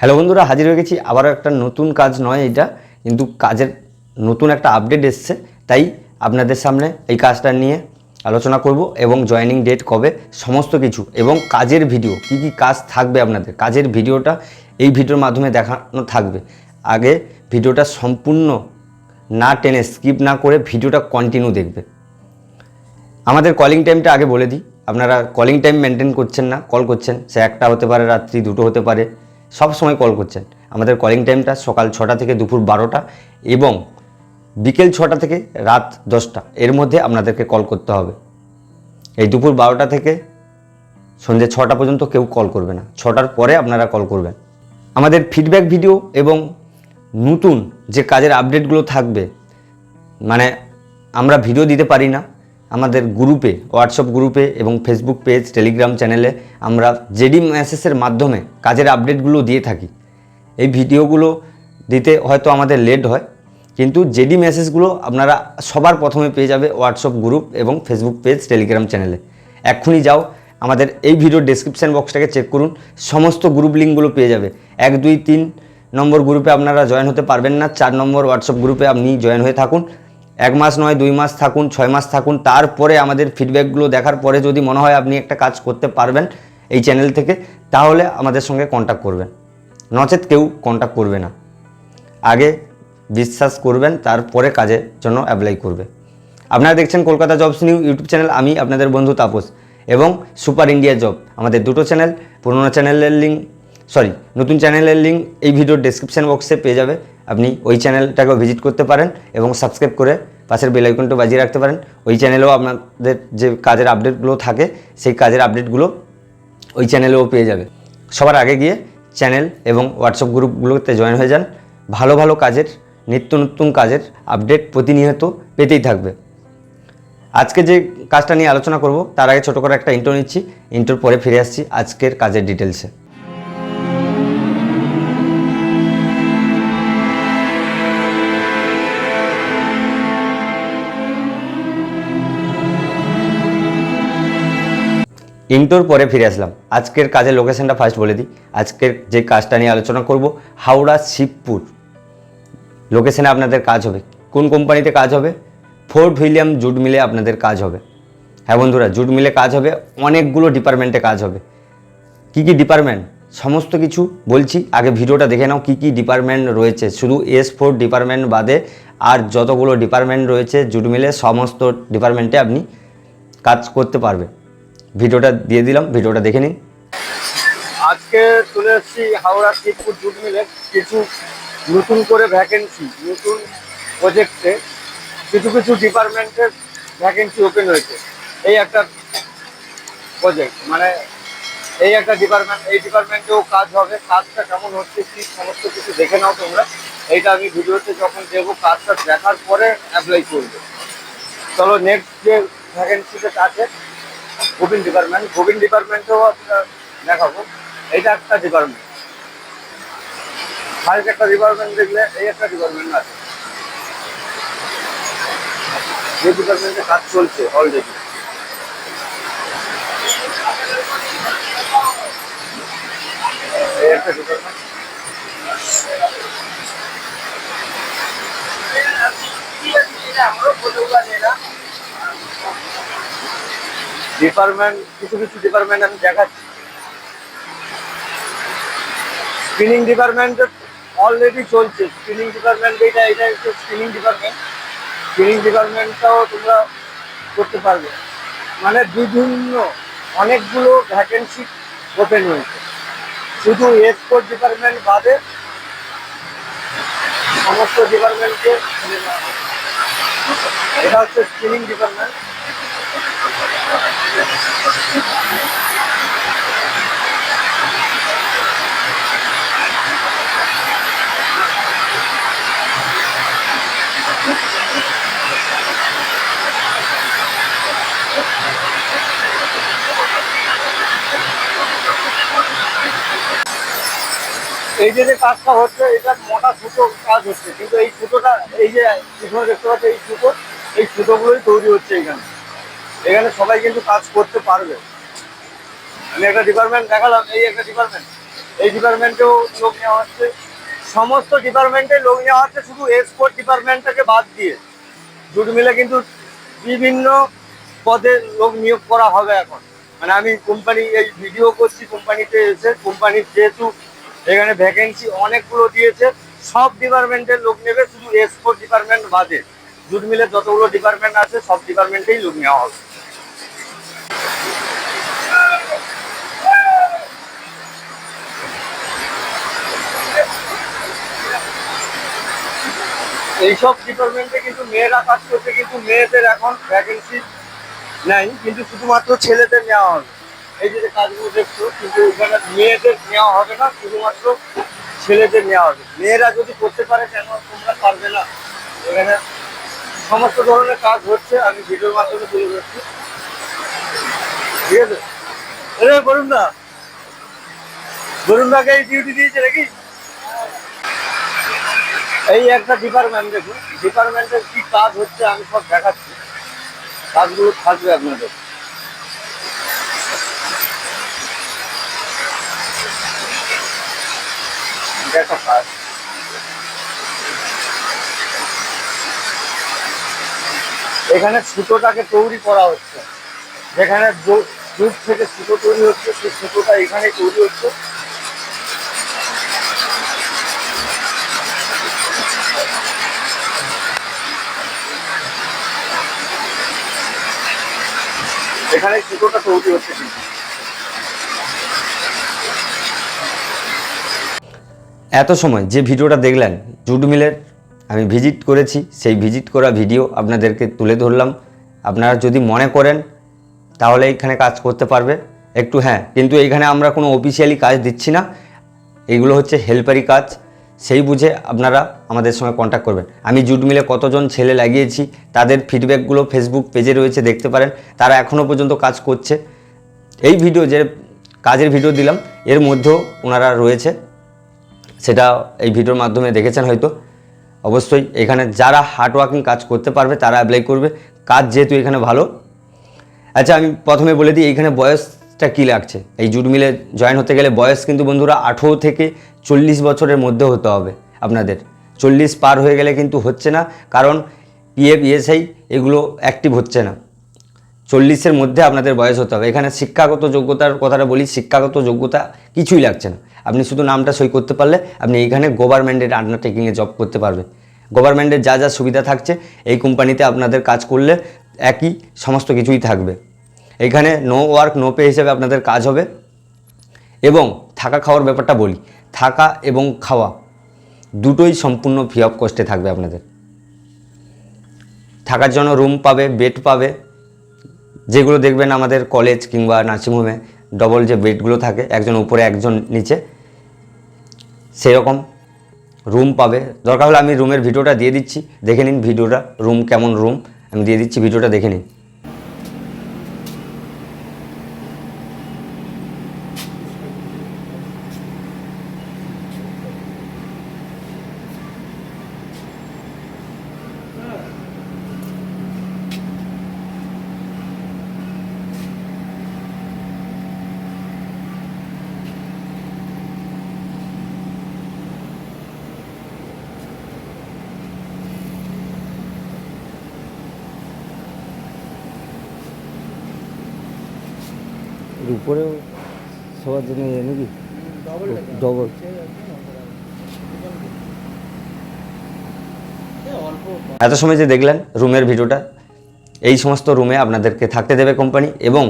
Hello বন্ধুরা, হাজির হয়ে গেছি। আবারও একটা নতুন কাজ নয় এটা, কিন্তু কাজের নতুন একটা আপডেট এসছে। তাই আপনাদের সামনে এই কাজটা নিয়ে আলোচনা করব এবং জয়েনিং ডেট কবে, সমস্ত কিছু এবং কাজের ভিডিও কি কি কাজ থাকবে আপনাদের। কাজের ভিডিওটা এই ভিডিওর মাধ্যমে দেখানো থাকবে। আগে ভিডিওটা সম্পূর্ণ না টেনে স্কিপ না করে ভিডিওটা কন্টিনিউ দেখবে। আমাদের কলিং টাইমটা আগে বলে দিই। আপনারা কলিং টাইম মেনটেন করছেন না কল করছেন। সে একটা হতে পারে, রাত্রি দুটো হতে পারে। সব সময় কল করছেন। আমাদের কলিং টাইমটা সকাল ছটা থেকে দুপুর বারোটা এবং বিকেল ছটা থেকে রাত দশটা। এর মধ্যে আপনাদেরকে কল করতে হবে। এই দুপুর বারোটা থেকে সন্ধ্যে ছটা পর্যন্ত কেউ কল করবে না। ছটার পরে আপনারা কল করবেন। আমাদের ফিডব্যাক ভিডিও এবং নতুন যে কাজের আপডেটগুলো থাকবে মানে আমরা ভিডিও দিতে পারি না। আমাদের গ্রুপে হোয়াটসঅ্যাপ গ্রুপে এবং ফেসবুক পেজ টেলিগ্রাম চ্যানেলে আমরা জেডি মেসেজের মাধ্যমে কাজের আপডেটগুলো দিয়ে থাকি। এই ভিডিওগুলো দিতে হয়তো আমাদের লেট হয়, কিন্তু জেডি মেসেজগুলো আপনারা সবার প্রথমে পেয়ে যাবে হোয়াটসঅ্যাপ গ্রুপ এবং ফেসবুক পেজ টেলিগ্রাম চ্যানেলে এক্ষুনি যাও, আমাদের এই ভিডিওর ডেসক্রিপশন বক্সটাকে চেক করুন, সমস্ত গ্রুপ লিঙ্কগুলো পেয়ে যাবে। এক, দুই, তিন নম্বর গ্রুপে আপনারা জয়েন হতে পারবেন না, চার নম্বর হোয়াটসঅ্যাপ গ্রুপে আপনি জয়েন হয়ে থাকুন। এক মাস নয়, দুই মাস থাকুন, ছয় মাস থাকুন, তারপরে আমাদের ফিডব্যাকগুলো দেখার পরে যদি মনে হয় আপনি একটা কাজ করতে পারবেন এই চ্যানেল থেকে, তাহলে আমাদের সঙ্গে কন্ট্যাক্ট করবেন। নচেত কেউ কন্ট্যাক্ট করবে না। আগে বিশ্বাস করবেন, তারপরে কাজের জন্য অ্যাপ্লাই করবে। আপনারা দেখছেন Kolkata jobs new YouTube channel আমি আপনাদের বন্ধু তাপস এবং সুপার ইন্ডিয়া জব আমাদের দুটো চ্যানেল পুরোনো চ্যানেলের লিঙ্ক সরি নতুন চ্যানেলের লিঙ্ক এই ভিডিওর ডেসক্রিপশন বক্সে পেয়ে যাবে। আপনি ওই চ্যানেলটাকেও ভিজিট করতে পারেন এবং সাবস্ক্রাইব করে পাশের বেল আইকনটা বাজিয়ে রাখতে পারেন। ওই চ্যানেলেও আপনাদের যে কাজের আপডেটগুলো থাকে, সেই কাজের আপডেটগুলো ওই চ্যানেলেও পেয়ে যাবে। সবার আগে গিয়ে চ্যানেল এবং হোয়াটসঅ্যাপ গ্রুপগুলোতে জয়েন হয়ে যান। ভালো ভালো কাজের, নিত্য নতুন কাজের আপডেট প্রতিনিয়ত পেতেই থাকবে। আজকে যে কাজটা নিয়ে আলোচনা করব, তার আগে ছোটো করে একটা ইন্টো নিচ্ছি। ইন্টোর পরে ফিরে আসছি আজকের কাজের ডিটেলসে ইন্টোর পরে ফিরে আসলাম। আজকের কাজের লোকেশনটা ফার্স্ট বলে দিই। আজকের যে কাজটা নিয়ে আলোচনা করব, হাওড়া শিবপুর। লোকেশনে আপনাদের কাজ হবে। কোন কোম্পানিতে কাজ হবে? ফোর্ট উইলিয়াম জুট মিলে আপনাদের কাজ হবে। হ্যাঁ বন্ধুরা, জুট মিলে কাজ হবে। অনেকগুলো ডিপার্টমেন্টে কাজ হবে। কি কি ডিপার্টমেন্ট সমস্ত কিছু বলছি। আগে ভিডিওটা দেখে নাও কি কি ডিপার্টমেন্ট রয়েছে। শুধু এস ফোর ডিপার্টমেন্ট বাদে আর যতগুলো ডিপার্টমেন্ট রয়েছে জুট মিলে, সমস্ত ডিপার্টমেন্টে আপনি কাজ করতে পারবে ভিডিওটা দিয়ে দিলাম, ভিডিওটা দেখে নিন। আজকে চলে এসেছি হাওড়া শিবপুর জুট মিলে কিছু নতুন করে ভ্যাকেন্সি নতুন প্রজেক্টে কিছু কিছু ডিপার্টমেন্টের ভ্যাকেন্সি ওপেন হয়েছে। এই একটা প্রজেক্ট মানে এই একটা ডিপার্টমেন্ট এই ডিপার্টমেন্টেও কাজ হবে, কাজটা কেমন হচ্ছে, কি সমস্ত কিছু দেখে নাও তোমরা। এইটা আমি ভিডিওতে যখন দেবো, কাজটা দেখার পরে অ্যাপ্লাই করব। চলো নেক্সট যে ভ্যাকেন্সিতে আছে গোবিন ডিপার্টমেন্ট গোবিন ডিপার্টমেন্টেও আপনার দেখাবো। এইটা একটা ডিপার্টমেন্ট ফার্স্ট একটা ডিপার্টমেন্ট দেখলে এই একটা ডিপার্টমেন্ট আছে। যে ডিপার্টমেন্টে কাজ চলছে অলরেডি এই একটা ডিপার্টমেন্ট ডিপার্টমেন্ট কিছু কিছু ডিপার্টমেন্ট আমি দেখাচ্ছি। স্পিনিং ডিপার্টমেন্ট অলরেডি চলছে। স্পিনিং ডিপার্টমেন্ট এটা এটা হচ্ছে স্পিনিং ডিপার্টমেন্ট স্পিনিং ডিপার্টমেন্টটাও তোমরা করতে পারবে। মানে বিভিন্ন, অনেকগুলো ভ্যাকেন্সি ওপেন হয়েছে। শুধু এক্সপোর্ট ডিপার্টমেন্ট বাদে সমস্ত ডিপার্টমেন্টকে এটা হচ্ছে স্পিনিং ডিপার্টমেন্ট এই যে কাজটা হচ্ছে, এটা মোটা সুতো কাজ হচ্ছে। কিন্তু এই সুতোটা, এই যে পিছনে দেখতে পাচ্ছি, এই সুতো, এই সুতোগুলোই তৈরি হচ্ছে এখানে। এখানে সবাই কিন্তু কাজ করতে পারবে। আমি একটা ডিপার্টমেন্ট দেখালাম, এই একটা ডিপার্টমেন্ট এই ডিপার্টমেন্টেও লোক নেওয়া হচ্ছে। সমস্ত ডিপার্টমেন্টে লোক নেওয়া হচ্ছে, শুধু এক্সপোর্ট ডিপার্টমেন্টটাকে বাদ দিয়ে। জুট মিলে কিন্তু বিভিন্ন পদে লোক নিয়োগ করা হবে এখন। মানে আমি কোম্পানি এই ভিডিও করছি কোম্পানিতে এসে কোম্পানির যেহেতু এখানে ভ্যাকেন্সি অনেকগুলো দিয়েছে, সব ডিপার্টমেন্টের লোক নেবে, শুধু এক্সপোর্ট ডিপার্টমেন্ট বাদে। জুট মিলে যতগুলো ডিপার্টমেন্ট আছে, সব ডিপার্টমেন্টেই লোক নেওয়া হবে। এইসব ডিপার্টমেন্টে কিন্তু মেয়েরা কাজ করছে, কিন্তু মেয়েদের এখন ভ্যাকেন্সি নেই, কিন্তু শুধুমাত্র ছেলেদের নেওয়া হবে। এই যে কাজগুলো দেখছ, কিন্তু এখানে মেয়েদের নেওয়া হবে না, শুধুমাত্র ছেলেদের নেওয়া হবে। মেয়েরা যদি করতে পারে, কেন তোমরা পারবে না? এখানে সমস্ত ধরনের কাজ হচ্ছে, আমি ভিডিওর মাধ্যমে তুলে ধরছি। ঠিক আছে? বলুন না বলুন দাকে এই ডিউটি দিয়েছে নাকি? এই একটা ডিপার্টমেন্ট দেখুন। ডিপার্টমেন্টের কি কাজ হচ্ছে আমি সব দেখাচ্ছি। কাজগুলো থাকবে আপনাদের। কাজ। এখানে সুতোটাকে তৈরি করা হচ্ছে। যেখানে জুট থেকে সুতো তৈরি হচ্ছে, সেই সুতোটা এখানে তৈরি হচ্ছে। এখানে সুতোটা তৈরি হচ্ছে। এত সময় যে ভিডিওটা দেখলেন, জুট মিলের, আমি ভিজিট করেছি, সেই ভিজিট করা ভিডিও আপনাদেরকে তুলে ধরলাম। আপনারা যদি মনে করেন, তাহলে এখানে কাজ করতে পারবে। একটু হ্যাঁ কিন্তু এইখানে আমরা কোনো অফিসিয়ালি কাজ দিচ্ছি না। এইগুলো হচ্ছে হেল্পারি কাজ। সেই বুঝে আপনারা আমাদের সঙ্গে কন্ট্যাক্ট করবেন। আমি জুট মিলে কতজন ছেলে লাগিয়েছি, তাদের ফিডব্যাকগুলো ফেসবুক পেজে রয়েছে, দেখতে পারেন। তারা এখনও পর্যন্ত কাজ করছে। এই ভিডিও যে কাজের ভিডিও দিলাম, এর মধ্যেও ওনারা রয়েছে। সেটা এই ভিডিওর মাধ্যমে দেখেছেন হয়তো। অবশ্যই এখানে যারা হার্ড ওয়ার্কিং কাজ করতে পারবে, তারা অ্যাপ্লাই করবে। কাজ যেহেতু এখানে ভালো। আচ্ছা আমি প্রথমে বলে দিই এইখানে বয়সটা কী লাগছে? এই জুট মিলে জয়েন হতে গেলে বয়স কিন্তু বন্ধুরা আঠেরো থেকে চল্লিশ বছরের মধ্যে হতে হবে আপনাদের। চল্লিশ পার হয়ে গেলে কিন্তু হচ্ছে না, কারণ পিএফ ইএসআই এগুলো অ্যাক্টিভ হচ্ছে না। চল্লিশের মধ্যে আপনাদের বয়স হতে হবে। এখানে শিক্ষাগত যোগ্যতার কথাটা বলি, শিক্ষাগত যোগ্যতা কিছুই লাগছে না। আপনি শুধু নামটা সই করতে পারলে আপনি এইখানে গভর্নমেন্টের আন্ডারটেকিংয়ে জব করতে পারবেন। গভর্নমেন্টের যা যা সুবিধা থাকছে, এই কোম্পানিতে আপনাদের কাজ করলে একই সমস্ত কিছুই থাকবে। এখানে নো ওয়ার্ক নো পে হিসেবে আপনাদের কাজ হবে। এবং থাকা খাওয়ার ব্যাপারটা বলি, থাকা এবং খাওয়া দুটোই সম্পূর্ণ ফ্রি অফ কস্টে থাকবে আপনাদের। থাকার জন্য রুম পাবে বেড পাবে, যেগুলো দেখবেন আমাদের কলেজ কিংবা নার্সিংহোমে ডবল যে বেডগুলো থাকে, একজন উপরে, একজন নিচে, সেরকম রুম পাবে। দরকার হলে আমি রুমের ভিডিওটা দিয়ে দিচ্ছি, দেখে নিন ভিডিওটা রুম কেমন রুম আমি দিয়ে দিচ্ছি ভিডিওটা দেখে নিন। উপরেও সবার জন্য নাকি? ডবল এত সময় যে দেখলেন রুমের ভিডিওটা, এই সমস্ত রুমে আপনাদেরকে থাকতে দেবে কোম্পানি এবং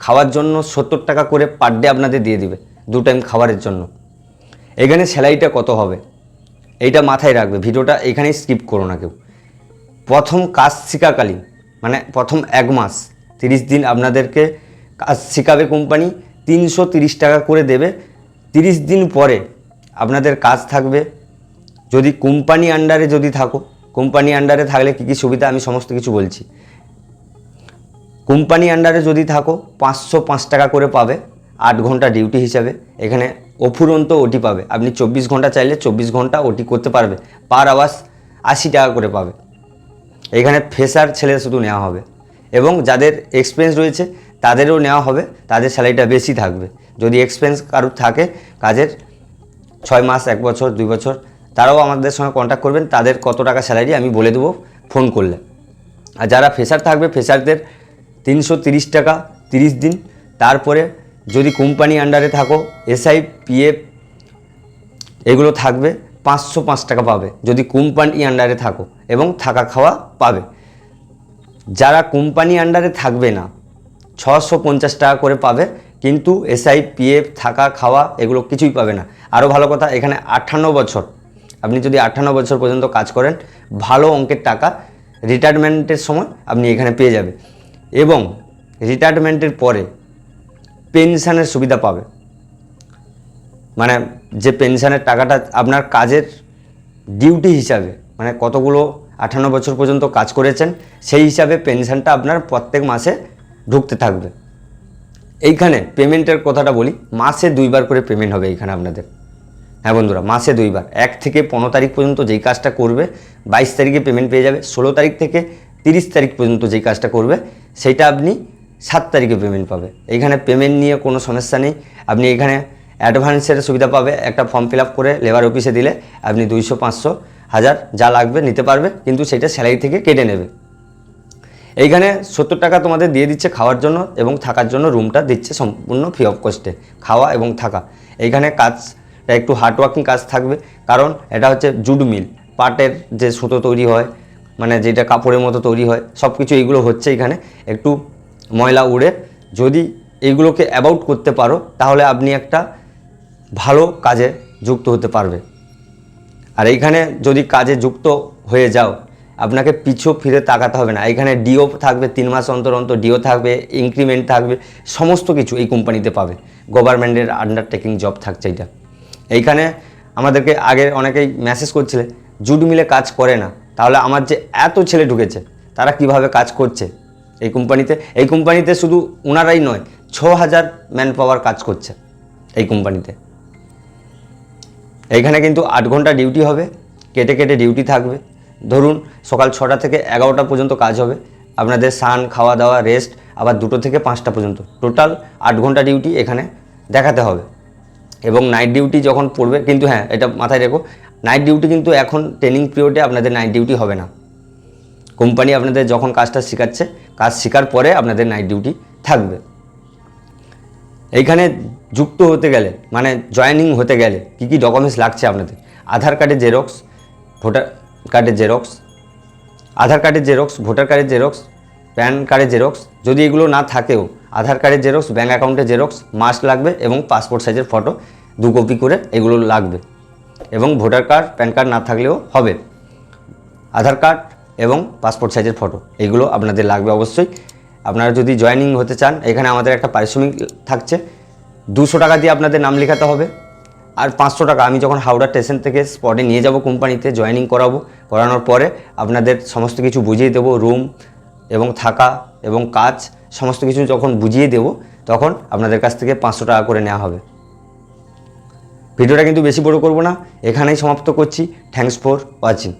খাওয়ার জন্য সত্তর টাকা করে পার ডে আপনাদের দিয়ে দিবে, দু টাইম খাবারের জন্য। এখানে স্যালারিটা কত হবে? এইটা মাথায় রাখবে, ভিডিওটা এখানেই স্কিপ করো না কেউ। প্রথম কাজ শিকাকালীন মানে প্রথম এক মাস, তিরিশ দিন আপনাদেরকে কাজ শেখাবে কোম্পানি তিনশো তিরিশ টাকা করে দেবে। তিরিশ দিন পরে আপনাদের কাজ থাকবে। যদি কোম্পানি আন্ডারে যদি থাকো, কোম্পানি আন্ডারে থাকলে কী কী সুবিধা আমি সমস্ত কিছু বলছি। কোম্পানি আন্ডারে যদি থাকো, পাঁচশো পাঁচ টাকা করে পাবে আট ঘণ্টা ডিউটি হিসাবে। এখানে অফুরন্ত ওটি পাবে। আপনি চব্বিশ ঘণ্টা চাইলে চব্বিশ ঘণ্টা ওটি করতে পারবে। পার আওয়ার্স আশি টাকা করে পাবে। এখানে ফ্রেশার ছেলে শুধু নেওয়া হবে। এবং যাদের এক্সপিরিয়েন্স রয়েছে তাদেরও নেওয়া হবে, তাদের স্যালারিটা বেশি থাকবে। যদি এক্সপেন্স কারোর থাকে কাজের, ছয় মাস, এক বছর, দুই বছর, তারাও আমাদের সঙ্গে কন্ট্যাক্ট করবেন, তাদের কত টাকা স্যালারি আমি বলে দেবো ফোন করলে। আর যারা ফ্রেশার থাকবে ফ্রেশারদের তিনশো তিরিশ টাকা তিরিশ দিন। তারপরে যদি কোম্পানি আন্ডারে থাকো এসআই পিএফ এগুলো থাকবে, পাঁচশো পাঁচ টাকা পাবে, যদি কোম্পানি আন্ডারে থাকো, এবং থাকা খাওয়া পাবে। যারা কোম্পানি আন্ডারে থাকবে না ছশো পঞ্চাশ টাকা করে পাবে, কিন্তু এসআই, পিএফ, থাকা, খাওয়া এগুলো কিছুই পাবে না। আরও ভালো কথা, এখানে আটান্ন বছর, আপনি যদি আটান্ন বছর পর্যন্ত কাজ করেন, ভালো অঙ্কের টাকা রিটায়ারমেন্টের সময় আপনি এখানে পেয়ে যাবে এবং রিটায়ারমেন্টের পরে পেনশানের সুবিধা পাবে। মানে যে পেনশানের টাকাটা আপনার কাজের ডিউটি হিসাবে মানে কতগুলো আঠান্ন বছর পর্যন্ত কাজ করেছেন, সেই হিসাবে পেনশনটা আপনার প্রত্যেক মাসে ঢুকতে থাকবে। এইখানে পেমেন্টের কথাটা বলি, মাসে দুইবার করে পেমেন্ট হবে এইখানে আপনাদের। হ্যাঁ বন্ধুরা, মাসে দুইবার। এক থেকে পনেরো তারিখ পর্যন্ত যেই কাজটা করবে, বাইশ তারিখে পেমেন্ট পেয়ে যাবে, ষোলো তারিখ থেকে তিরিশ তারিখ পর্যন্ত যেই কাজটা করবে, সেইটা আপনি সাত তারিখে পেমেন্ট পাবে। এইখানে পেমেন্ট নিয়ে কোনো সমস্যা নেই। আপনি এখানে অ্যাডভান্সের সুবিধা পাবে, একটা ফর্ম ফিল করে লেবার অফিসে দিলে আপনি দুইশো, পাঁচশো, হাজার যা লাগবে নিতে পারবে, কিন্তু সেটা স্যালারি থেকে কেটে নেবে। এইখানে সত্তর টাকা তোমাদের দিয়ে দিচ্ছে খাওয়ার জন্য এবং থাকার জন্য রুমটা দিচ্ছে সম্পূর্ণ ফ্রি অফ কস্টে খাওয়া এবং থাকা। এইখানে কাজটা একটু হার্ডওয়ার্কিং কাজ থাকবে, কারণ এটা হচ্ছে জুড মিল, পাটের যে সুতো তৈরি হয় মানে যেটা কাপড়ের মতো তৈরি হয় সব কিছু এইগুলো হচ্ছে এখানে একটু ময়লা উড়ে, যদি এইগুলোকে অ্যাবাউট করতে পারো, তাহলে আপনি একটা ভালো কাজে যুক্ত হতে পারবে। আর এইখানে যদি কাজে যুক্ত হয়ে যাও আপনাকে পিছু ফিরে তাকাতে হবে না। এখানে ডিও থাকবে, তিন মাস অন্তর অন্তর ডিও থাকবে ইনক্রিমেন্ট থাকবে, সমস্ত কিছু এই কোম্পানিতে পাবে। গভর্নমেন্টের আন্ডারটেকিং জব থাকছে এটা এইখানে আমাদেরকে আগে অনেকেই মেসেজ করছিলে, জুট মিলে কাজ করে না। তাহলে আমার যে এত ছেলে ঢুকেছে, তারা কীভাবে কাজ করছে এই কোম্পানিতে? এই কোম্পানিতে শুধু ওনারাই নয় ছ হাজার ম্যান পাওয়ার কাজ করছে এই কোম্পানিতে। এইখানে কিন্তু আট ঘণ্টা ডিউটি হবে, কেটে কেটে ডিউটি থাকবে। ধরুন সকাল ছটা থেকে এগারোটা পর্যন্ত কাজ হবে। আপনাদের স্নান, খাওয়া দাওয়া রেস্ট আবার দুটো থেকে পাঁচটা পর্যন্ত। টোটাল আট ঘণ্টা ডিউটি এখানে দেখাতে হবে। এবং নাইট ডিউটি যখন পড়বে, কিন্তু হ্যাঁ এটা মাথায় রেখো নাইট ডিউটি কিন্তু এখন ট্রেনিং পিরিয়ডে আপনাদের নাইট ডিউটি হবে না। কোম্পানি আপনাদের যখন কাজটা শেখাচ্ছে, কাজ শেখার পরে আপনাদের নাইট ডিউটি থাকবে। এইখানে যুক্ত হতে গেলে মানে জয়েনিং হতে গেলে কী কী ডকুমেন্টস লাগছে আপনাদের? আধার কার্ডের জেরক্স ভোটার কার্ডের জেরক্স আধার কার্ডের জেরক্স ভোটার কার্ডের জেরক্স প্যান কার্ডের জেরক্স যদি এগুলো না থাকেও আধার কার্ডের জেরক্স ব্যাঙ্ক অ্যাকাউন্টের জেরক্স মাস্ট লাগবে এবং পাসপোর্ট সাইজের ফটো দু কপি করে এগুলো লাগবে এবং ভোটার কার্ড প্যান কার্ড না থাকলেও হবে। আধার কার্ড এবং পাসপোর্ট সাইজের ফটো এগুলো আপনাদের লাগবে অবশ্যই। আপনারা যদি জয়েনিং হতে চান, এখানে আমাদের একটা পারিশ্রমিক থাকছে। দুশো টাকা দিয়ে আপনাদের নাম লেখাতে হবে। আর পাঁচশো টাকা আমি যখন হাওড়া স্টেশন থেকে স্পটে নিয়ে যাব কোম্পানিতে, জয়েনিং করাবো, করানোর পরে আপনাদের সমস্ত কিছু বুঝিয়ে দেবো, রুম এবং থাকা এবং কাজ সমস্ত কিছু যখন বুঝিয়ে দেবো, তখন আপনাদের কাছ থেকে পাঁচশো টাকা করে নেওয়া হবে। ভিডিওটা কিন্তু বেশি বড় করব না, এখানেই সমাপ্ত করছি। Thanks for watching